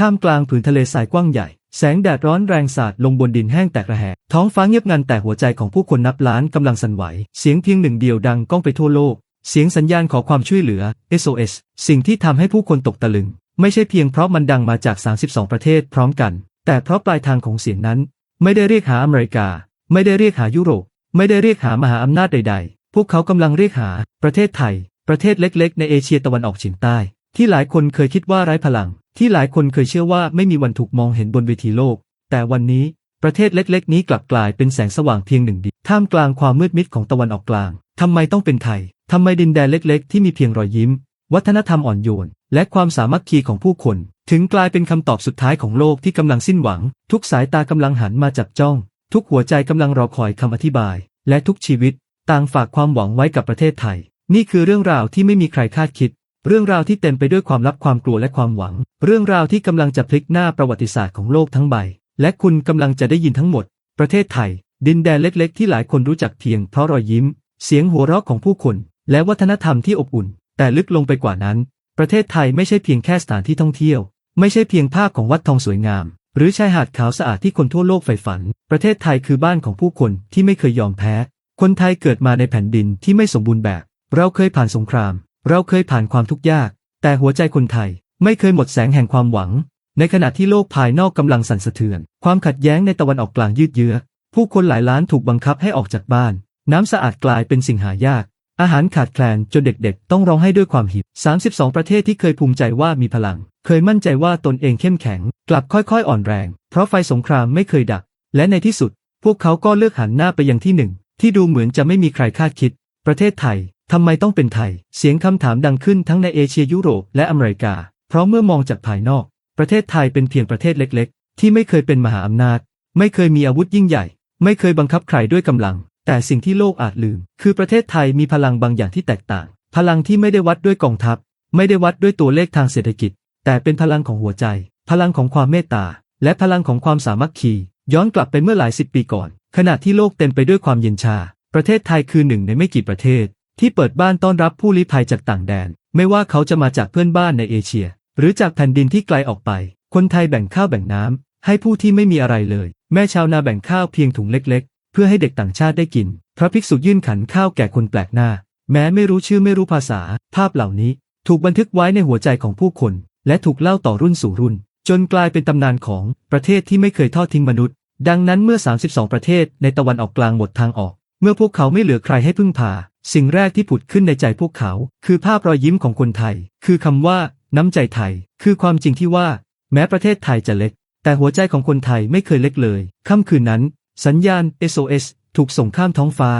ท่ามกลางผืนทะเลทรายกว้างใหญ่ แสงแดดร้อนแรงสาดลงบนดินแห้งแตกระแหงท้องฟ้าเงียบงันแต่หัวใจของผู้คนนับล้านกำลังสั่นไหว เสียงเพียงหนึ่งเดียวดังก้องไปทั่วโลก เสียงสัญญาณขอความช่วยเหลือ SOS สิ่งที่ทำให้ผู้คนตกตะลึง ไม่ใช่เพียงเพราะมันดังมาจาก 32 ประเทศพร้อมกัน แต่เพราะปลายทางของเสียงนั้น ไม่ได้เรียกหาอเมริกา ไม่ได้เรียกหายุโรป ไม่ได้เรียกหามหาอำนาจใด ๆ พวกเขากำลังเรียกหา ประเทศไทย ประเทศเล็ก ๆ ในเอเชียตะวันออกเฉียงใต้ ที่หลายคนเคยคิดว่าไร้พลัง ที่หลายคนเคยเชื่อว่าไม่มีวันถูกมองเห็นบนเวทีโลก แต่วันนี้ประเทศเล็ก ๆ นี้กลับกลายเป็นแสงสว่างเพียงหนึ่งเดียวท่ามกลางความมืดมิดของตะวันออกกลางทำไมต้องเป็นไทยทำไมดินแดนเล็ก ๆ ที่มีเพียงรอยยิ้ม วัฒนธรรมอ่อนโยน และความสามัคคีของผู้คน ถึงกลายเป็นคำตอบสุดท้ายของโลกที่กำลังสิ้นหวัง ทุกสายตากำลังหันมาจับจ้อง ทุกหัวใจกำลังรอคอยคำอธิบาย และทุกชีวิต ต่างฝากความหวังไว้กับประเทศไทย นี่คือเรื่องราวที่ไม่มีใครคาดคิด เรื่องราวที่เต็มไปด้วยความลับความกลัวและความหวัง เรื่องราวที่กำลังจะพลิกหน้าประวัติศาสตร์ของโลกทั้งใบ และคุณกำลังจะได้ยินทั้งหมด ประเทศไทย ดินแดนเล็ก ๆ ที่หลายคนรู้จักเพียงเพราะรอยยิ้ม เสียงหัวเราะของผู้คน และวัฒนธรรมที่อบอุ่น แต่ลึกลงไปกว่านั้น ประเทศไทยไม่ใช่เพียงแค่สถานที่ท่องเที่ยว ไม่ใช่เพียงภาพของวัดทองสวยงาม หรือชายหาดขาวสะอาดที่คนทั่วโลกใฝ่ฝัน ประเทศไทยคือบ้านของผู้คนที่ไม่เคยยอมแพ้ คนไทยเกิดมาในแผ่นดินที่ไม่สมบูรณ์แบบ เราเคยผ่านสงคราม เราเคยผ่านความทุกข์ยาก แต่หัวใจคนไทยไม่เคยหมดแสงแห่งความหวัง ในขณะที่โลกภายนอกกำลังสั่นสะเทือน ความขัดแย้งในตะวันออกกลางยืดเยื้อ ผู้คนหลายล้านถูกบังคับให้ออกจากบ้าน น้ำสะอาดกลายเป็นสิ่งหายาก อาหารขาดแคลนจนเด็กๆ ต้องร้องไห้ด้วยความหิว 32 ประเทศที่เคยภูมิใจว่ามีพลัง เคยมั่นใจว่าตนเองเข้มแข็ง กลับค่อยๆ อ่อนแรง เพราะไฟสงครามไม่เคยดับ และในที่สุด พวกเขาก็เลือกหันหน้าไปยังที่หนึ่งที่ดูเหมือนจะไม่มีใครคาดคิด ประเทศไทย ทำไมต้องเป็นไทย เสียงคำถามดังขึ้นทั้งในเอเชียยุโรปและอเมริกา เพราะเมื่อมองจากภายนอก ประเทศไทยเป็นเพียงประเทศเล็ก ๆ ที่ไม่เคยเป็นมหาอำนาจ ไม่เคยมีอาวุธยิ่งใหญ่ ไม่เคยบังคับใครด้วยกำลัง แต่สิ่งที่โลกอาจลืม คือประเทศไทยมีพลังบางอย่างที่แตกต่าง พลังที่ไม่ได้วัดด้วยกองทัพ ไม่ได้วัดด้วยตัวเลขทางเศรษฐกิจ แต่เป็นพลังของหัวใจ พลังของความเมตตา และพลังของความสามัคคี ย้อนกลับไปเมื่อหลายสิบปีก่อน ขณะที่โลกเต็มไปด้วยความเย็นชา ประเทศไทยคือหนึ่งในไม่กี่ประเทศ ที่เปิดบ้านต้อนรับผู้ลี้ภัยจากต่างแดน ไม่ว่าเขาจะมาจากเพื่อนบ้านในเอเชีย หรือจากแผ่นดินที่ไกลออกไป คนไทยแบ่งข้าวแบ่งน้ำให้ผู้ที่ไม่มีอะไรเลย แม่ชาวนาแบ่งข้าวเพียงถุงเล็ก ๆ เพื่อให้เด็กต่างชาติได้กิน พระภิกษุยื่นขันข้าวแก่คนแปลกหน้า แม้ไม่รู้ชื่อไม่รู้ภาษา ภาพเหล่านี้ ถูกบันทึกไว้ในหัวใจของผู้คน และถูกเล่าต่อรุ่นสู่รุ่น จนกลายเป็นตำนานของประเทศที่ไม่เคยทอดทิ้งมนุษย์ ดังนั้นเมื่อ 32 ประเทศในตะวันออกกลางหมดทางออก เมื่อพวกเขาไม่เหลือใครให้พึ่งพา สิ่งแรกที่ผุดขึ้นในใจพวกเขา คือภาพรอยยิ้มของคนไทย คือคำว่า น้ำใจไทย คือความจริงที่ว่า แม้ประเทศไทยจะเล็ก แต่หัวใจของคนไทยไม่เคยเล็กเลย ค่ำคืนนั้น สัญญาณ SOS ถูกส่งข้ามท้องฟ้า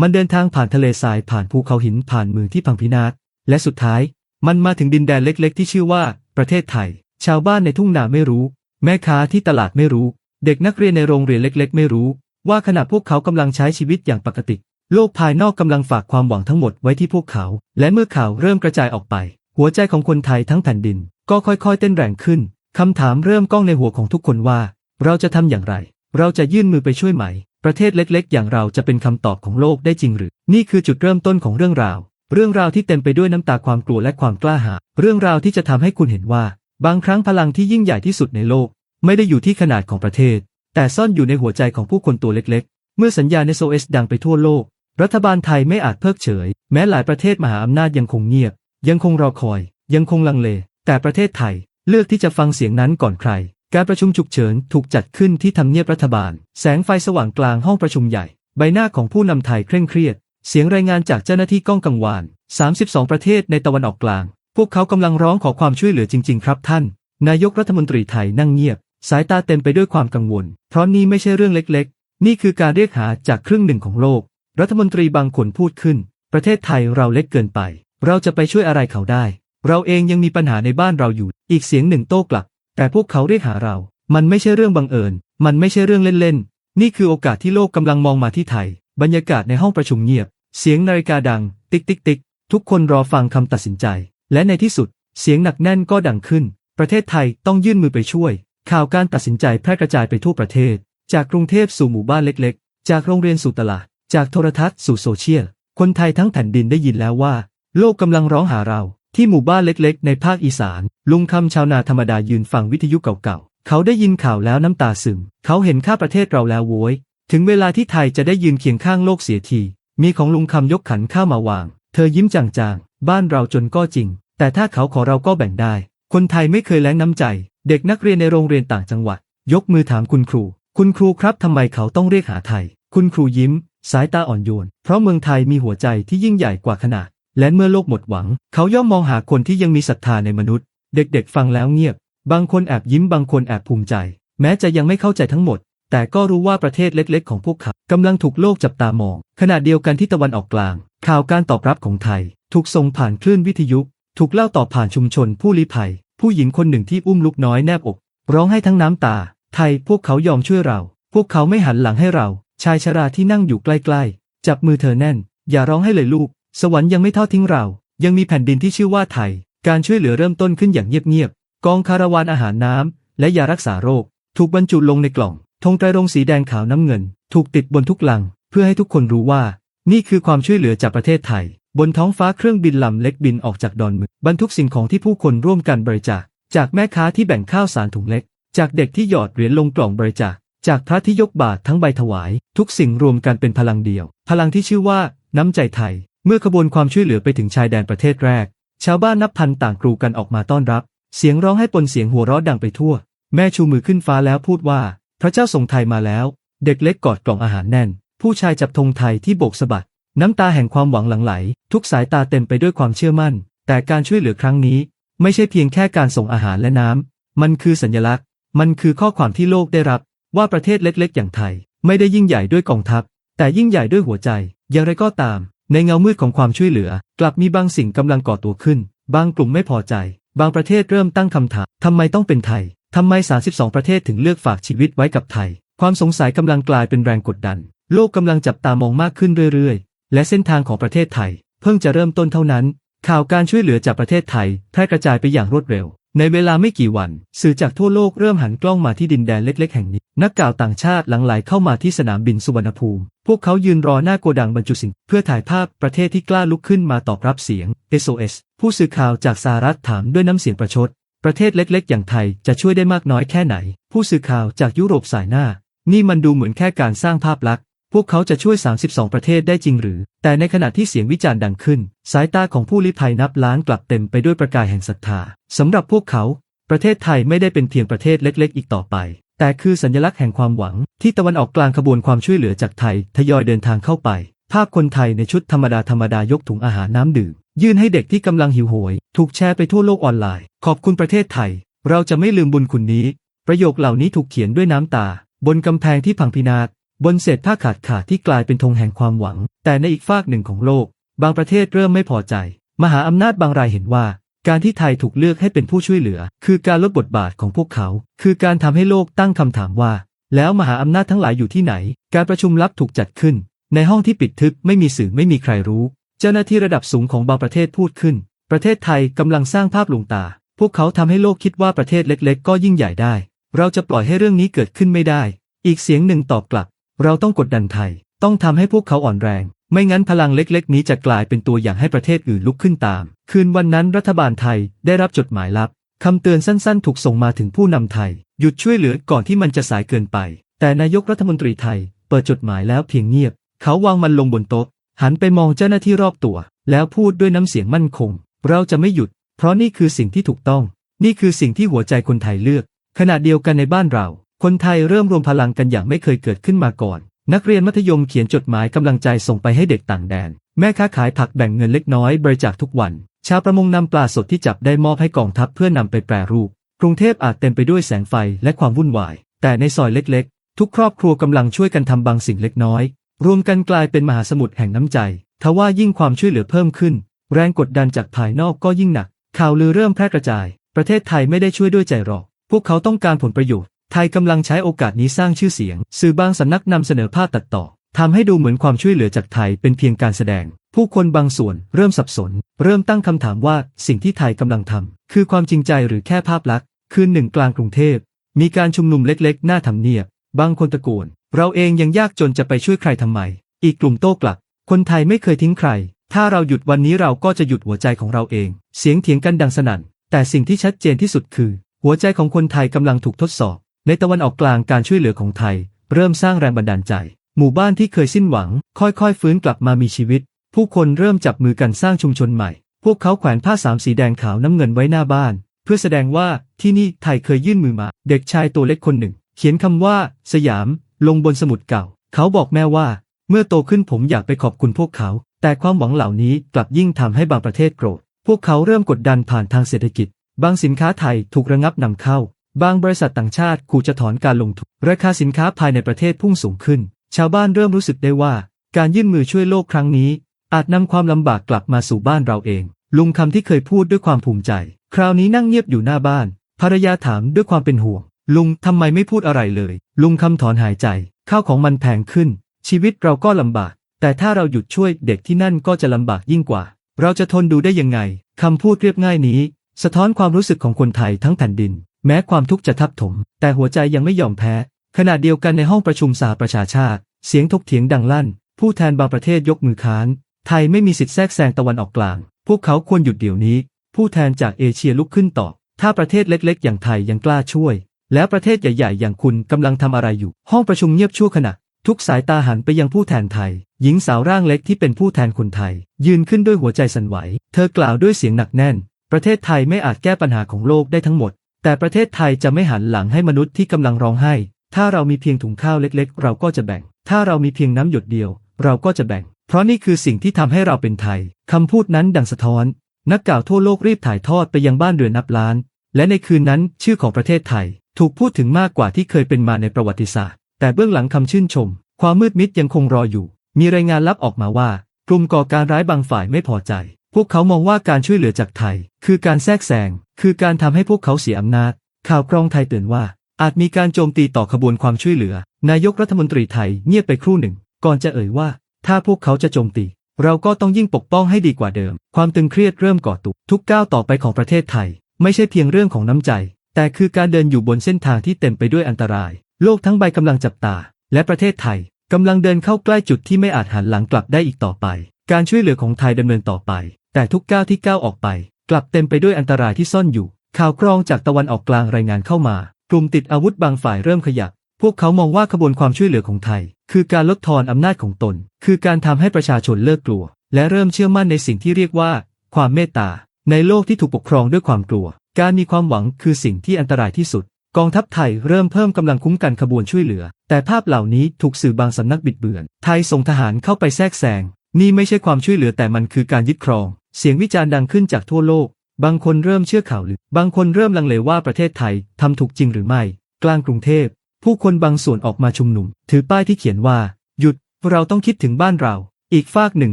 มันเดินทางผ่านทะเลทรายผ่านภูเขาหินผ่านเมืองที่พังพินาศ และสุดท้าย มันมาถึงดินแดนเล็กๆ ที่ชื่อว่า ประเทศไทย ชาวบ้านในทุ่งนาไม่รู้ แม่ค้าที่ตลาดไม่รู้ เด็กนักเรียนในโรงเรียนเล็ก ๆ ไม่รู้ ว่าขณะพวกเขากำลังใช้ชีวิตอย่างปกติ โลกภายนอกกำลังฝากความหวังทั้งหมดไว้ที่พวกเขา และเมื่อข่าวเริ่มกระจายออกไป หัวใจของคนไทยทั้งแผ่นดิน ก็ค่อยๆ เต้นแรงขึ้นคำถามเริ่มก้องในหัวของทุกคนว่า เราจะทำอย่างไร เราจะยื่นมือไปช่วยไหม ประเทศเล็ก ๆ อย่างเราจะเป็นคำตอบของโลกได้จริงหรือ นี่คือจุดเริ่มต้นของเรื่องราว เรื่องราวที่เต็มไปด้วยน้ำตาความกลัวและความกล้าหาญเรื่องราวที่จะทำให้คุณเห็นว่า บางครั้งพลังที่ยิ่งใหญ่ที่สุดในโลก ไม่ได้อยู่ที่ขนาดของประเทศ แต่ซ่อนอยู่ในหัวใจของผู้คนตัวเล็กๆ เมื่อสัญญาณ SOS ดังไปทั่วโลก รัฐบาลไทยไม่อาจเพิกเฉย แม้หลายประเทศมหาอำนาจยังคงเงียบ ยังคงรอคอย ยังคงลังเล แต่ประเทศไทยเลือกที่จะฟังเสียงนั้นก่อนใคร การประชุมฉุกเฉินถูกจัดขึ้นที่ทำเนียบรัฐบาล แสงไฟสว่างกลางห้องประชุมใหญ่ ใบหน้าของผู้นำไทยเคร่งเครียด เสียงรายงานจากเจ้าหน้าที่ก้องกังวาน 32 ประเทศในตะวันออกกลาง พวกเขากำลังร้องขอความช่วยเหลือจริง ๆ ครับท่าน นายกรัฐมนตรีไทยนั่งเงียบ สายตาเต็มไปด้วยความกังวล เพราะนี่ไม่ใช่เรื่องเล็กๆ นี่คือการเรียกหาจากครึ่งหนึ่งของโลก รัฐมนตรีบางคนพูดขึ้น ประเทศไทยเราเล็กเกินไป เราจะไปช่วยอะไรเขาได้ เราเองยังมีปัญหาในบ้านเราอยู่ อีกเสียงหนึ่งโต้กลับ แต่พวกเขาเรียกหาเรา มันไม่ใช่เรื่องบังเอิญ มันไม่ใช่เรื่องเล่นๆ นี่คือโอกาสที่โลกกำลังมองมาที่ไทย บรรยากาศในห้องประชุมเงียบ เสียงนาฬิกาดัง ติ๊กติ๊กติ๊กทุกคนรอฟังคำตัดสินใจ และในที่สุด เสียงหนักแน่นก็ดังขึ้น ประเทศไทยต้องยื่นมือไปช่วย ข่าวการตัดสินใจแพร่กระจายไปทั่วประเทศ จากกรุงเทพสู่หมู่บ้านเล็กๆ จากโรงเรียนสู่ตลาด จากโทรทัศน์สู่โซเชียล คนไทยทั้งแผ่นดินได้ยินแล้วว่า โลกกำลังร้องหาเรา ที่หมู่บ้านเล็กๆ ในภาคอีสาน ลุงคำชาวนาธรรมดายืนฟังวิทยุเก่าๆ เขาได้ยินข่าวแล้วน้ำตาซึม เขาเห็นค่าประเทศเราแล้วโว้ย ถึงเวลาที่ไทยจะได้ยืนเคียงข้างโลกเสียที มีของลุงคำยกขันข้าวมาวาง เธอยิ้มจางๆ บ้านเราจนก็จริง แต่ถ้าเขาขอเราก็แบ่งได้ คนไทยไม่เคยแล้งน้ำใจ เด็กนักเรียนในโรงเรียนต่างจังหวัด ยกมือถามคุณครู คุณครูครับทำไมเขาต้องเรียกหาไทย คุณครูยิ้ม สายตาอ่อนโยน เพราะเมืองไทยมีหัวใจที่ยิ่งใหญ่กว่าขนาด และเมื่อโลกหมดหวัง เขาย่อมมองหาคนที่ยังมีศรัทธาในมนุษย์ เด็กๆ ฟังแล้วเงียบ บางคนแอบยิ้มบางคนแอบภูมิใจ แม้จะยังไม่เข้าใจทั้งหมด แต่ก็รู้ว่าประเทศเล็กๆ ของพวกเขากำลังถูกโลกจับตามอง ขณะเดียวกันที่ตะวันออกกลาง ข่าวการตอบรับของไทย ถูกส่งผ่านคลื่นวิทยุ ถูกเล่าต่อผ่านชุมชนผู้ลี้ภัย ผู้หญิงคนหนึ่งที่อุ้มลูกน้อยแนบอก ร้องให้ทั้งน้ำตา ไทยพวกเขายอมช่วยเรา พวกเขาไม่หันหลังให้เรา ชายชราที่นั่งอยู่ใกล้ๆ จับมือเธอแน่น อย่าร้องให้เลยลูก สวรรค์ยังไม่ทอดทิ้งเรา ยังมีแผ่นดินที่ชื่อว่าไทย การช่วยเหลือเริ่มต้นขึ้นอย่างเงียบๆ กองคาราวานอาหารน้ำและยารักษาโรค ถูกบรรจุลงในกล่อง ธงไตรรงสีแดงขาวน้ำเงิน ถูกติดบนทุกลัง เพื่อให้ทุกคนรู้ว่า นี่คือความช่วยเหลือจากประเทศไทย บนท้องฟ้าเครื่องบินลำเล็กบินออกจากดอนเมืองบรรทุกสิ่งของที่ผู้คนร่วมกันบริจาค จากแม่ค้าที่แบ่งข้าวสารถุงเล็ก จากเด็กที่หยอดเหรียญลงกล่องบริจาค จากพระที่ยกบาตรทั้งใบถวาย ทุกสิ่งรวมกันเป็นพลังเดียว พลังที่ชื่อว่า น้ำใจไทย เมื่อขบวนความช่วยเหลือไปถึงชายแดนประเทศแรก ชาวบ้านนับพันต่างกรูกันออกมาต้อนรับ เสียงร้องให้ปนเสียงหัวเราะดังไปทั่ว แม่ชูมือขึ้นฟ้าแล้วพูดว่า พระเจ้าทรงไทยมาแล้ว เด็กเล็กกอดกล่องอาหารแน่น ผู้ชายจับธงไทยที่โบกสะบัด น้ำตาแห่งความหวังหลั่งไหล ทุกสายตาเต็มไปด้วยความเชื่อมั่น แต่การช่วยเหลือครั้งนี้ ไม่ใช่เพียงแค่การส่งอาหารและน้ำ มันคือสัญลักษณ์ มันคือข้อความที่โลกได้รับ ว่าประเทศเล็กๆ อย่างไทย ไม่ได้ยิ่งใหญ่ด้วยกองทัพ แต่ยิ่งใหญ่ด้วยหัวใจ อย่างไรก็ตาม ในเงามืดของความช่วยเหลือ กลับมีบางสิ่งกำลังก่อตัวขึ้น บางกลุ่มไม่พอใจ บางประเทศเริ่มตั้งคำถามทำไมต้องเป็นไทยทำไม 32 ประเทศถึงเลือกฝากชีวิตไว้กับไทย ความสงสัยกำลังกลายเป็นแรงกดดัน โลกกำลังจับตามองมากขึ้นเรื่อยๆ และเส้นทางของประเทศไทย เพิ่งจะเริ่มต้นเท่านั้น ข่าวการช่วยเหลือจากประเทศไทยแพร่กระจายไปอย่างรวดเร็ว ในเวลาไม่กี่วัน สื่อจากทั่วโลกเริ่มหันกล้องมาที่ดินแดนเล็ก ๆ แห่งนี้ นักข่าวต่างชาติหลั่งไหลเข้ามาที่สนามบินสุวรรณภูมิ พวกเขายืนรอหน้าโกดังบรรจุสิ่งเพื่อถ่ายภาพประเทศที่กล้าลุกขึ้นมาตอบรับเสียง SOS ผู้สื่อข่าวจากสหรัฐถามด้วยน้ำเสียงประชด ประเทศเล็ก ๆ อย่างไทยจะช่วยได้มากน้อยแค่ไหน ผู้สื่อข่าวจากยุโรปสายหน้า นี่มันดูเหมือนแค่การสร้างภาพลักษณ์ พวกเขาจะช่วย 32 ประเทศได้จริงหรือ แต่ในขณะที่เสียงวิจารณ์ดังขึ้น สายตาของผู้ลี้ภัยนับล้านกลับเต็มไปด้วยประกายแห่งศรัทธาสำหรับพวกเขา ประเทศไทยไม่ได้เป็นเพียงประเทศเล็ก ๆ อีกต่อไป แต่คือสัญลักษณ์แห่งความหวัง ที่ตะวันออกกลางขบวนความช่วยเหลือจากไทยทยอยเดินทางเข้าไป ภาพคนไทยในชุดธรรมดาธรรมดายกถุงอาหารน้ำดื่มยื่นให้เด็กที่กำลังหิวโหย ถูกแชร์ไปทั่วโลกออนไลน์ ขอบคุณประเทศไทย เราจะไม่ลืมบุญคุณนี้ ประโยคเหล่านี้ถูกเขียนด้วยน้ำตา บนกำแพงที่พังพินาศ บนเศษผ้าขาดขาดที่กลายเป็นธงแห่งความหวัง แต่ในอีกฝากหนึ่งของโลก บางประเทศเริ่มไม่พอใจ มหาอำนาจบางรายเห็นว่า การที่ไทยถูกเลือกให้เป็นผู้ช่วยเหลือ คือการลดบทบาทของพวกเขา คือการทำให้โลกตั้งคำถามว่า แล้วมหาอำนาจทั้งหลายอยู่ที่ไหน การประชุมลับถูกจัดขึ้น ในห้องที่ปิดทึบไม่มีสื่อไม่มีใครรู้ เจ้าหน้าที่ระดับสูงของบางประเทศพูดขึ้น ประเทศไทยกำลังสร้างภาพลวงตา พวกเขาทำให้โลกคิดว่าประเทศเล็ก ๆ ก็ยิ่งใหญ่ได้ เราจะปล่อยให้เรื่องนี้เกิดขึ้นไม่ได้ อีกเสียงหนึ่งตอบกลับ เราต้องกดดันไทย ต้องทำให้พวกเขาอ่อนแรง ไม่งั้นพลังเล็กๆ นี้จะกลายเป็นตัวอย่างให้ประเทศอื่นลุกขึ้นตาม คืนวันนั้นรัฐบาลไทยได้รับจดหมายลับคำเตือนสั้นๆ ถูกส่งมาถึงผู้นำไทย หยุดช่วยเหลือก่อนที่มันจะสายเกินไป แต่นายกรัฐมนตรีไทย เปิดจดหมายแล้วเพียงเงียบ เขาวางมันลงบนโต๊ะ หันไปมองเจ้าหน้าที่รอบตัว แล้วพูดด้วยน้ำเสียงมั่นคง เราจะไม่หยุด เพราะนี่คือสิ่งที่ถูกต้อง นี่คือสิ่งที่หัวใจคนไทยเลือก ขณะเดียวกันในบ้านเรา คนไทยเริ่มรวมพลังกันอย่างไม่เคยเกิดขึ้นมาก่อน นักเรียนมัธยมเขียนจดหมายกำลังใจส่งไปให้เด็กต่างแดน แม่ค้าขายผักแบ่งเงินเล็กน้อยบริจาคทุกวัน ชาวประมงนำปลาสดที่จับได้มอบให้กองทัพเพื่อนำไปแปรรูป กรุงเทพอาจเต็มไปด้วยแสงไฟและความวุ่นวาย แต่ในซอยเล็กๆ ทุกครอบครัวกำลังช่วยกันทำบางสิ่งเล็กน้อย รวมกันกลายเป็นมหาสมุทรแห่งน้ำใจทว่ายิ่งความช่วยเหลือเพิ่มขึ้น แรงกดดันจากภายนอกก็ยิ่งหนัก ข่าวลือเริ่มแพร่กระจาย ประเทศไทยไม่ได้ช่วยด้วยใจหรอก พวกเขาต้องการผลประโยชน์ ไทยกำลังใช้โอกาสนี้สร้างชื่อเสียง สื่อบางสำนักนำเสนอภาพตัดต่อทำให้ดูเหมือนความช่วยเหลือจากไทยเป็นเพียงการแสดง ผู้คนบางส่วนเริ่มสับสน เริ่มตั้งคำถามว่าสิ่งที่ไทยกำลังทำคือความจริงใจหรือแค่ภาพลักษณ์ คืนหนึ่งกลางกรุงเทพ มีการชุมนุมเล็กๆ หน้าทำเนียบ บางคนตะโกน เราเองยังยากจนจะไปช่วยใครทำไม อีกกลุ่มโต้กลับ คนไทยไม่เคยทิ้งใคร ถ้าเราหยุดวันนี้เราก็จะหยุดหัวใจของเราเอง เสียงเถียงกันดังสนั่น แต่สิ่งที่ชัดเจนที่สุดคือ หัวใจของคนไทยกำลังถูกทดสอบ ในตะวันออกกลางการช่วยเหลือของไทย เริ่มสร้างแรงบันดาลใจ หมู่บ้านที่เคยสิ้นหวัง ค่อยๆ ฟื้นกลับมามีชีวิต ผู้คนเริ่มจับมือกันสร้างชุมชนใหม่ พวกเขาแขวนผ้าสามสีแดงขาวน้ำเงินไว้หน้าบ้าน เพื่อแสดงว่าที่นี่ไทยเคยยื่นมือมา เด็กชายตัวเล็กคนหนึ่ง เขียนคำว่า สยาม ลงบนสมุดเก่า เขาบอกแม่ว่า เมื่อโตขึ้นผมอยากไปขอบคุณพวกเขา แต่ความหวังเหล่านี้กลับยิ่งทำให้บางประเทศโกรธ พวกเขาเริ่มกดดันผ่านทางเศรษฐกิจ บางสินค้าไทยถูกระงับนำเข้า บางบริษัทต่างชาติขู่จะถอนการลงทุน ราคาสินค้าภายในประเทศพุ่งสูงขึ้น ชาวบ้านเริ่มรู้สึกได้ว่า การยื่นมือช่วยโลกครั้งนี้ อาจนำความลำบากกลับมาสู่บ้านเราเอง ลุงคำที่เคยพูดด้วยความภูมิใจ คราวนี้นั่งเงียบอยู่หน้าบ้าน ภรรยาถามด้วยความเป็นห่วง ลุงทำไมไม่พูดอะไรเลย ลุงคำถอนหายใจ ข้าวของมันแพงขึ้น ชีวิตเราก็ลำบาก แต่ถ้าเราหยุดช่วยเด็กที่นั่นก็จะลำบากยิ่งกว่า เราจะทนดูได้ยังไงคำพูดเรียบง่ายนี้ สะท้อนความรู้สึกของคนไทยทั้งแผ่นดิน แม้ความทุกข์จะทับถม แต่หัวใจยังไม่ยอมแพ้ ขณะเดียวกันในห้องประชุมสหประชาชาติ เสียงถกเถียงดังลั่น ผู้แทนบางประเทศยกมือค้าน ไทยไม่มีสิทธิแทรกแซงตะวันออกกลาง พวกเขาควรหยุดเดี๋ยวนี้ ผู้แทนจากเอเชียลุกขึ้นตอบ ถ้าประเทศเล็ก ๆ อย่างไทยยังกล้าช่วย แล้วประเทศใหญ่ๆ อย่างคุณกำลังทำอะไรอยู่ ห้องประชุมเงียบชั่วขณะ ทุกสายตาหันไปยังผู้แทนไทย หญิงสาวร่างเล็กที่เป็นผู้แทนคนไทย ยืนขึ้นด้วยหัวใจสั่นไหว เธอกล่าวด้วยเสียงหนักแน่น ประเทศไทยไม่อาจแก้ปัญหาของโลกได้ทั้งหมด แต่ประเทศไทยจะไม่หันหลังให้มนุษย์ที่กำลังร้องไห้ ถ้าเรามีเพียงถุงข้าวเล็ก ๆ เราก็จะแบ่ง ถ้าเรามีเพียงน้ำหยดเดียว เราก็จะแบ่ง เพราะนี่คือสิ่งที่ทำให้เราเป็นไทยคำพูดนั้นดังสะท้อน นักกล่าวทั่วโลกรีบถ่ายทอดไปยังบ้านเรือนนับล้าน และในคืนนั้นชื่อของประเทศไทย ถูกพูดถึงมากกว่าที่เคยเป็นมาในประวัติศาสตร์ แต่เบื้องหลังคำชื่นชม ความมืดมิดยังคงรออยู่ มีรายงานลับออกมาว่า กลุ่มก่อการร้ายบางฝ่ายไม่พอใจ พวกเขามองว่าการช่วยเหลือจากไทย คือการแทรกแซง คือการทำให้พวกเขาเสียอำนาจ ข่าวกรองไทยเตือนว่า อาจมีการโจมตีต่อขบวนความช่วยเหลือ นายกรัฐมนตรีไทยเงียบไปครู่หนึ่ง ก่อนจะเอ่ยว่า ถ้าพวกเขาจะโจมตี เราก็ต้องยิ่งปกป้องให้ดีกว่าเดิม ความตึงเครียดเริ่มก่อตัวทุกก้าวต่อไปของประเทศไทย ไม่ใช่เพียงเรื่องของน้ำใจ แต่คือการเดินอยู่บนเส้นทางที่เต็มไปด้วยอันตราย โลกทั้งใบกำลังจับตา และประเทศไทยกำลังเดินเข้าใกล้จุดที่ไม่อาจหันหลังกลับได้อีกต่อไป การช่วยเหลือของไทยดำเนินต่อไป แต่ทุกก้าวที่ก้าวออกไป กลับเต็มไปด้วยอันตรายที่ซ่อนอยู่ ข่าวกรองจากตะวันออกกลางรายงานเข้ามา กลุ่มติดอาวุธบางฝ่ายเริ่มขยับ พวกเขามองว่าขบวนความช่วยเหลือของไทย คือการลดทอนอำนาจของตน คือการทำให้ประชาชนเลิกกลัว และเริ่มเชื่อมั่นในสิ่งที่เรียกว่า ความเมตตา ในโลกที่ถูกปกครองด้วยความกลัว การมีความหวังคือสิ่งที่อันตรายที่สุด กองทัพไทยเริ่มเพิ่มกำลังคุ้มกันขบวนช่วยเหลือ แต่ภาพเหล่านี้ถูกสื่อบางสำนักบิดเบือน ไทยส่งทหารเข้าไปแทรกแซง นี่ไม่ใช่ความช่วยเหลือแต่มันคือการยึดครอง เสียงวิจารณ์ดังขึ้นจากทั่วโลก บางคนเริ่มเชื่อข่าวลือบางคนเริ่มลังเลว่าประเทศไทยทำถูกจริงหรือไม่ กลางกรุงเทพ ผู้คนบางส่วนออกมาชุมนุม ถือป้ายที่เขียนว่า หยุด เราต้องคิดถึงบ้านเรา อีกฝากหนึ่ง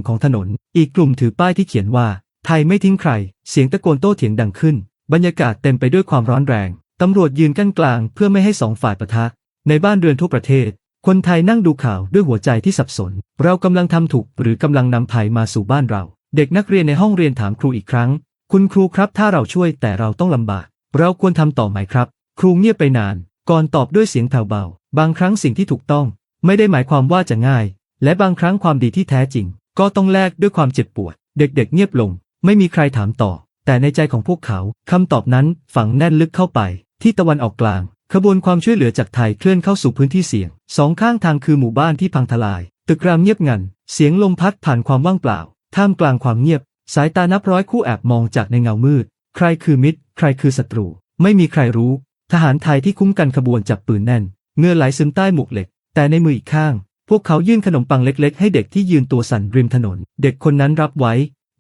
ของถนน อีกกลุ่มถือป้ายที่เขียนว่า ไทยไม่ทิ้งใคร เสียงตะโกนโต้เถียงดังขึ้น บรรยากาศเต็มไปด้วยความร้อนแรง ตำรวจยืนกั้นกลาง เพื่อไม่ให้สองฝ่ายปะทะ ในบ้านเรือนทั่วประเทศ คนไทยนั่งดูข่าวด้วยหัวใจที่สับสน เรากำลังทำถูกหรือกำลังนำภัยมาสู่บ้านเรา เด็กนักเรียนในห้องเรียนถามครูอีกครั้ง คุณครูครับถ้าเราช่วยแต่เราต้องลำบาก เราควรทำต่อไหมครับ ครูเงียบไปนาน ก่อนตอบด้วยเสียงแผ่วเบา บางครั้งสิ่งที่ถูกต้อง ไม่ได้หมายความว่าจะง่าย และบางครั้งความดีที่แท้จริง ก็ต้องแลกด้วยความเจ็บปวด เด็กๆเงียบลง ไม่มีใครถามต่อ แต่ในใจของพวกเขาคำตอบนั้นฝังแน่นลึกเข้าไป ที่ตะวันออกกลาง ขบวนความช่วยเหลือจากไทยเคลื่อนเข้าสู่พื้นที่เสี่ยง สองข้างทางคือหมู่บ้านที่พังทลาย ตึกรามเงียบงัน เสียงลมพัดผ่านความว่างเปล่า ท่ามกลางความเงียบ สายตานับร้อยคู่แอบมองจากในเงามืด ใครคือมิตร ใครคือศัตรู ไม่มีใครรู้ ทหารไทยที่คุ้มกันขบวนจับปืนแน่น เงื่อไหลซึมใต้หมวกเหล็ก แต่ในมืออีกข้าง พวกเขายื่นขนมปังเล็กๆ ให้เด็กที่ยืนตัวสั่นริมถนน เด็กคนนั้นรับไว้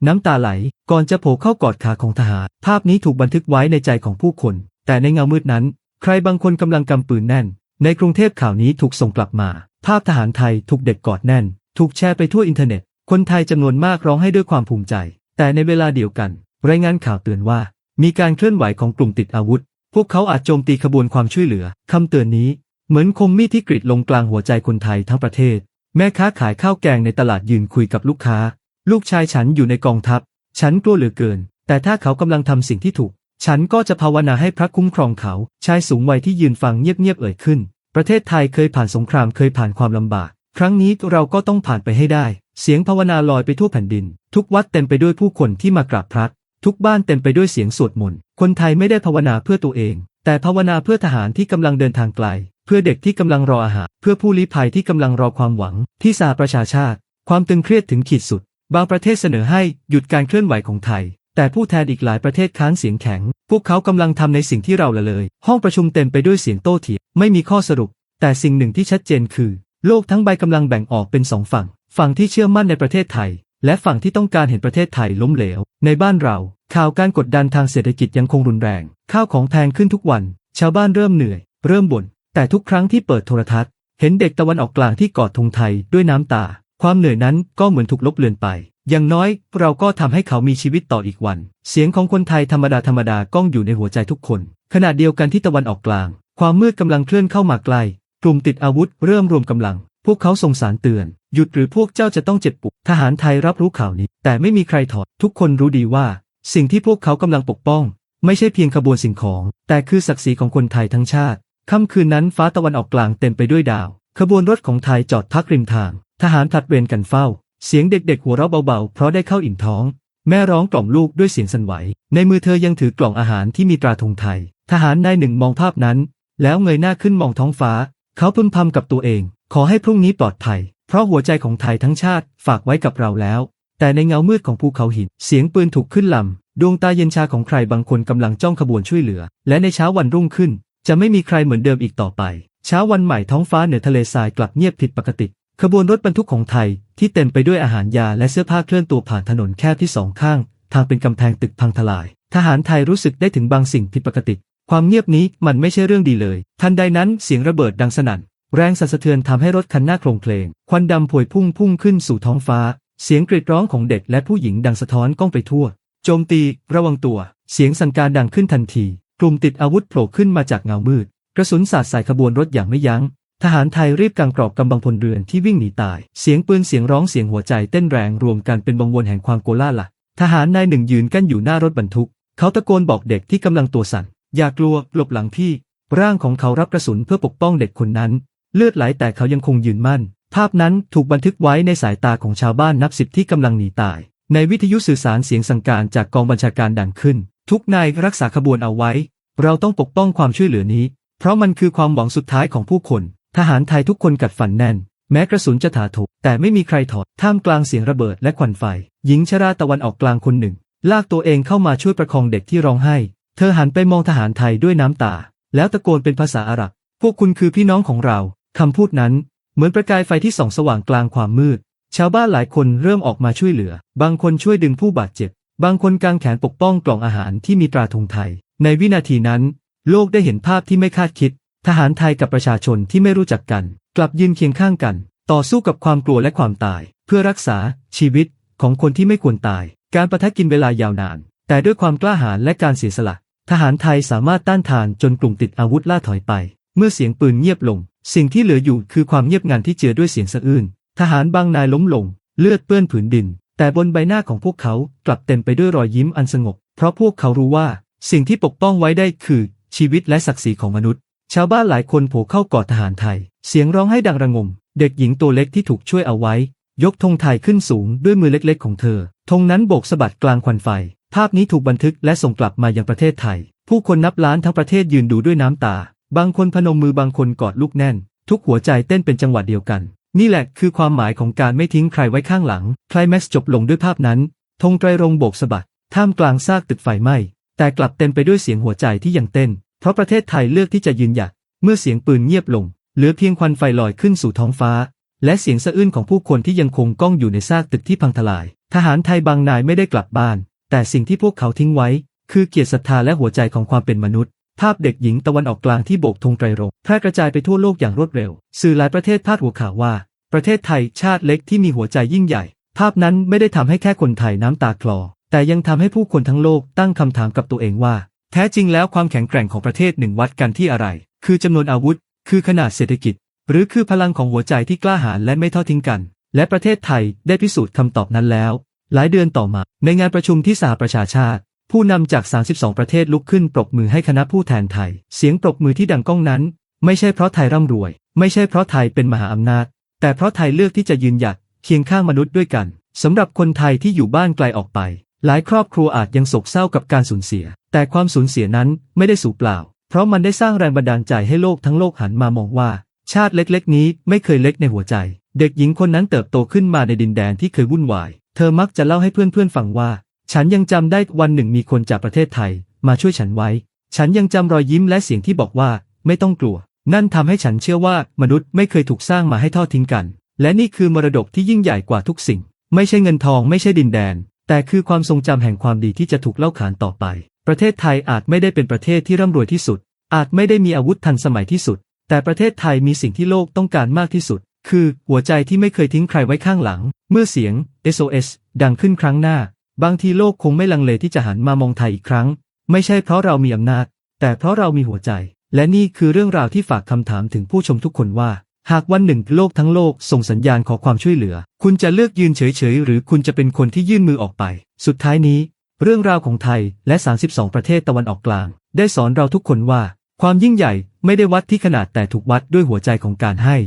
น้ำตาไหล ก่อนจะโผล่เข้ากอดขาของทหาร ภาพนี้ถูกบันทึกไว้ในใจของผู้คน แต่ในเงามืดนั้น ใครบางคนกำลังกำปืนแน่น ในกรุงเทพข่าวนี้ถูกส่งกลับมา ภาพทหารไทยถูกเด็กกอดแน่น ถูกแชร์ไปทั่วอินเทอร์เน็ต คนไทยจำนวนมากร้องให้ด้วยความภูมิใจ แต่ในเวลาเดียวกัน รายงานข่าวเตือนว่า มีการเคลื่อนไหวของกลุ่มติดอาวุธ พวกเขาอาจโจมตีขบวนความช่วยเหลือคำเตือนนี้ เหมือนคมมีดที่กรีดลงกลางหัวใจคนไทยทั้งประเทศ แม่ค้าขายข้าวแกงในตลาดยืนคุยกับลูกค้า ลูกชายฉันอยู่ในกองทัพ ฉันกลัวเหลือเกิน แต่ถ้าเขากำลังทำสิ่งที่ถูก ฉันก็จะภาวนาให้พระคุ้มครองเขา ชายสูงวัยที่ยืนฟังเงียบๆเอ่ยขึ้น ประเทศไทยเคยผ่านสงครามเคยผ่านความลำบาก ครั้งนี้เราก็ต้องผ่านไปให้ได้ เสียงภาวนาลอยไปทั่วแผ่นดิน ทุกวัดเต็มไปด้วยผู้คนที่มากราบพระทุกบ้านเต็มไปด้วยเสียงสวดมนต์ คนไทยไม่ได้ภาวนาเพื่อตัวเอง แต่ภาวนาเพื่อทหารที่กำลังเดินทางไกล เพื่อเด็กที่กำลังรออาหาร เพื่อผู้ลี้ภัยที่กำลังรอความหวัง ที่สาประชาชาติ ความตึงเครียดถึงขีดสุด บางประเทศเสนอให้หยุดการเคลื่อนไหวของไทย แต่ผู้แทนอีกหลายประเทศค้านเสียงแข็ง พวกเขากำลังทำในสิ่งที่เราละเลย ห้องประชุมเต็มไปด้วยเสียงโต้เถียง ไม่มีข้อสรุป แต่สิ่งหนึ่งที่ชัดเจนคือ โลกทั้งใบกำลังแบ่งออกเป็นสองฝั่ง ฝั่งที่เชื่อมั่นในประเทศไทย และฝั่งที่ต้องการเห็นประเทศไทยล้มเหลว ในบ้านเรา ข่าวการกดดันทางเศรษฐกิจยังคงรุนแรง ข้าวของแพงขึ้นทุกวัน ชาวบ้านเริ่มเหนื่อย เริ่มบ่น แต่ทุกครั้งที่เปิดโทรทัศน์ เห็นเด็กตะวันออกกลางที่กอดธงไทยด้วยน้ำตา ความเหนื่อยนั้นก็เหมือนถูกลบเลือนไป อย่างน้อยเราก็ทำให้เขามีชีวิตต่ออีกวัน เสียงของคนไทยธรรมดาธรรมดาก้องอยู่ในหัวใจทุกคน ขณะเดียวกันที่ตะวันออกกลาง ความมืดกำลังเคลื่อนเข้ามาใกล้กลุ่มติดอาวุธเริ่มรวมกำลัง พวกเขาส่งสารเตือน หยุดหรือพวกเจ้าจะต้องเจ็บปวดทหารไทยรับรู้ข่าวนี้ แต่ไม่มีใครถอด ทุกคนรู้ดีว่า สิ่งที่พวกเขากำลังปกป้อง ไม่ใช่เพียงขบวนสิ่งของ แต่คือศักดิ์ศรีของคนไทยทั้งชาติค่ำคืนนั้นฟ้าตะวันออกกลางเต็มไปด้วยดาว ขบวนรถของไทยจอดพักริมทาง ทหารผลัดเวรกันเฝ้า เสียงเด็กๆหัวเราะเบาๆ เพราะได้เข้าอิ่มท้อง แม่ร้องกล่อมลูกด้วยเสียงสั่นไหว ในมือเธอยังถือกล่องอาหารที่มีตราธงไทย ทหารนายหนึ่งมองภาพนั้น แล้วเงยหน้าขึ้นมองท้องฟ้า เขาพึมพำกับตัวเอง ขอให้พรุ่งนี้ปลอดภัย เพราะหัวใจของไทยทั้งชาติฝากไว้กับเราแล้ว แต่ในเงามืดของภูเขาหิน เสียงปืนถูกขึ้นลำ ดวงตาเย็นชาของใครบางคนกำลังจ้องขบวนช่วยเหลือ และในเช้าวันรุ่งขึ้น จะไม่มีใครเหมือนเดิมอีกต่อไป เช้าวันใหม่ท้องฟ้าเหนือทะเลทรายกลับเงียบผิดปกติ ขบวนรถบรรทุกของไทยที่เต็มไปด้วยอาหารยาและเสื้อผ้าเคลื่อนตัวผ่านถนนแคบที่สองข้าง ทางเป็นกำแพงตึกพังทลาย ทหารไทยรู้สึกได้ถึงบางสิ่งผิดปกติ ความเงียบนี้มันไม่ใช่เรื่องดีเลย ทันใดนั้นเสียงระเบิดดังสนั่น แรงสั่นสะเทือนทำให้รถคันหน้าโครงเพลง ควันดำพวยพุ่งพุ่งขึ้นสู่ท้องฟ้า เสียงกรีดร้องของเด็กและผู้หญิงดังสะท้อนก้องไปทั่ว โจมตี ระวังตัว เสียงสั่นการดังขึ้นทันที กลุ่มติดอาวุธโผล่ขึ้นมาจากเงามืด กระสุนสาดใส่ขบวนรถอย่างไม่ยัง้ง ทหารไทยรีบกางกรอบกำบังพลเรือนที่วิ่งหนีตาย เสียงปืนเสียงร้องเสียงหัวใจเต้นแรงรวมกันเป็นบังวนแห่งความโกลาหละทหารนายหนึ่งยืนกั้นอยู่หน้ารถบรรทุก เขาตะโกนบอกเด็กที่กำลังตัวสั่น อย่ากลัวหลบหลังพี่ ร่างของเขารับกระสุนเพื่อปกป้องเด็กคนนั้น เลือดไหลแต่เขายังคงยืนมั่น ภาพนั้นถูกบันทึกไว้ในสายตาของชาวบ้านนับสิบที่กำลังหนีตาย ในวิทยุสื่อสารเสียงสั่งการจากกองบัญชาการดังขึ้น ทุกนายรักษาขบวนเอาไว้ เราต้องปกป้องความช่วยเหลือนี้ เพราะมันคือความหวังสุดท้ายของผู้คน ทหารไทยทุกคนกัดฟันแน่น แม้กระสุนจะถาโถมแต่ไม่มีใครถอด ท่ามกลางเสียงระเบิดและควันไฟ หญิงชราตะวันออกกลางคนหนึ่ง ลากตัวเองเข้ามาช่วยประคองเด็กที่ร้องไห้ เธอหันไปมองทหารไทยด้วยน้ำตา แล้วตะโกนเป็นภาษาอาหรับ พวกคุณคือพี่น้องของเรา คำพูดนั้น เหมือนประกายไฟที่ส่องสว่างกลางความมืด ชาวบ้านหลายคนเริ่มออกมาช่วยเหลือ บางคนช่วยดึงผู้บาดเจ็บ บางคนกางแขนปกป้องกล่องอาหารที่มีตราธงไทย ในวินาทีนั้น โลกได้เห็นภาพที่ไม่คาดคิด ทหารไทยกับประชาชนที่ไม่รู้จักกัน กลับยืนเคียงข้างกัน ต่อสู้กับความกลัวและความตาย เพื่อรักษาชีวิตของคนที่ไม่ควรตาย การประทะกินเวลายาวนาน แต่ด้วยความกล้าหาญและการเสียสละ ทหารไทยสามารถต้านทานจนกลุ่มติดอาวุธล่าถอยไป เมื่อเสียงปืนเงียบลง สิ่งที่เหลืออยู่คือความเงียบงันที่เจือด้วยเสียงสะอื้นทหารบางนายล้มลง เลือดเปื้อนผืนดิน แต่บนใบหน้าของพวกเขากลับเต็มไปด้วยรอยยิ้มอันสงบ เพราะพวกเขารู้ว่า สิ่งที่ปกป้องไว้ได้คือ ชีวิตและศักดิ์ศรีของมนุษย์ ชาวบ้านหลายคนโผล่เข้ากอดทหารไทย เสียงร้องให้ดังระงม เด็กหญิงตัวเล็กที่ถูกช่วยเอาไว้ ยกธงไทยขึ้นสูงด้วยมือเล็กๆของเธอธงนั้นโบกสะบัดกลางควันไฟ ภาพนี้ถูกบันทึกและส่งกลับมายังประเทศไทย ผู้คนนับล้านทั้งประเทศยืนดูด้วยน้ำตา บางคนพนมมือบางคนกอดลูกแน่น ทุกหัวใจเต้นเป็นจังหวะเดียวกัน นี่แหละคือความหมายของการไม่ทิ้งใครไว้ข้างหลังคลแม็กซ์จบลงด้วยภาพนั้นธงไตรรงโบกสะบัดท่ามกลางซากตึกไฟไหม้แต่กลับเต็มไปด้วยเสียงหัวใจที่ยังเต้น ราะประเทศไทยเลือกที่จะยืนหยัดเมื่อเสียงปืนเงียบลง เหลือเพียงควันไฟลอยขึ้นสู่ท้องฟ้า และเสียงสะอื้นของผู้คนที่ยังคงก้องอยู่ในซากตึกที่พังทลาย ทหารไทยบางนายไม่ได้กลับบ้าน แต่สิ่งที่พวกเขาทิ้งไว้ คือเกียรติศรัทธาและหัวใจของความเป็นมนุษย์ ภาพเด็กหญิงตะวันออกกลางที่โบกธงไตรรงแพร่กระจายไปทั่วโลกอย่างรวดเร็ว สื่อหลายประเทศพาดหัวข่าวว่า ประเทศไทยชาติเล็กที่มีหัวใจยิ่งใหญ่ ภาพนั้นไม่ได้ทำให้แค่คนไทยน้ำตาคลอ แต่ยังทำให้ผู้คนทั้งโลกตั้งคำถามกับตัวเองว่า แท้จริงแล้วความแข็งแกร่งของประเทศหนึ่งวัดกันที่อะไร คือจำนวนอาวุธ คือขนาดเศรษฐกิจ หรือคือพลังของหัวใจที่กล้าหาญและไม่ทอดทิ้งกัน และประเทศไทยได้พิสูจน์คำตอบนั้นแล้ว หลายเดือนต่อมา ในงานประชุมที่สหประชาชาติ ผู้นำจาก 32 ประเทศลุกขึ้นปรบมือให้คณะผู้แทนไทย เสียงปรบมือที่ดังก้องนั้น ไม่ใช่เพราะไทยร่ำรวย ไม่ใช่เพราะไทยเป็นมหาอำนาจ แต่เพราะไทยเลือกที่จะยืนหยัดเคียงข้างมนุษย์ด้วยกันสำหรับคนไทยที่อยู่บ้านไกลออกไป หลายครอบครัวอาจยังโศกเศร้ากับการสูญเสีย แต่ความสูญเสียนั้นไม่ได้สูญเปล่า เพราะมันได้สร้างแรงบันดาลใจให้โลกทั้งโลกหันมามองว่า ชาติเล็กๆ นี้ไม่เคยเล็กในหัวใจ เด็กหญิงคนนั้นเติบโตขึ้นมาในดินแดนที่เคยวุ่นวาย เธอมักจะเล่าให้เพื่อนๆฟังว่า ฉันยังจำได้วันหนึ่งมีคนจากประเทศไทย มาช่วยฉันไว้ ฉันยังจำรอยยิ้มและเสียงที่บอกว่า ไม่ต้องกลัว นั่นทำให้ฉันเชื่อว่ามนุษย์ไม่เคยถูกสร้างมาให้ทอดทิ้งกัน และนี่คือมรดกที่ยิ่งใหญ่กว่าทุกสิ่ง ไม่ใช่เงินทองไม่ใช่ดินแดน แต่คือความทรงจำแห่งความดีที่จะถูกเล่าขานต่อไป ประเทศไทยอาจไม่ได้เป็นประเทศที่ร่ำรวยที่สุด อาจไม่ได้มีอาวุธทันสมัยที่สุด แต่ประเทศไทยมีสิ่งที่โลกต้องการมากที่สุด คือหัวใจที่ไม่เคยทิ้งใครไว้ข้างหลัง เมื่อเสียง SOS ดังขึ้นครั้งหน้า บางทีโลกคงไม่ลังเลที่จะหันมามองไทยอีกครั้ง ไม่ใช่เพราะเรามีอำนาจ แต่เพราะเรามีหัวใจ และนี่คือเรื่องราวที่ฝากคำถามถึงผู้ชมทุกคนว่า หากวันหนึ่งโลกทั้งโลกส่งสัญญาณขอความช่วยเหลือ คุณจะเลือกยืนเฉยๆ หรือคุณจะเป็นคนที่ยื่นมือออกไป สุดท้ายนี้ เรื่องราวของไทยและ 32 ประเทศตะวันออกกลาง ได้สอนเราทุกคนว่า ความยิ่งใหญ่ไม่ได้วัดที่ขนาดแต่ถูกวัดด้วยหัวใจของการให้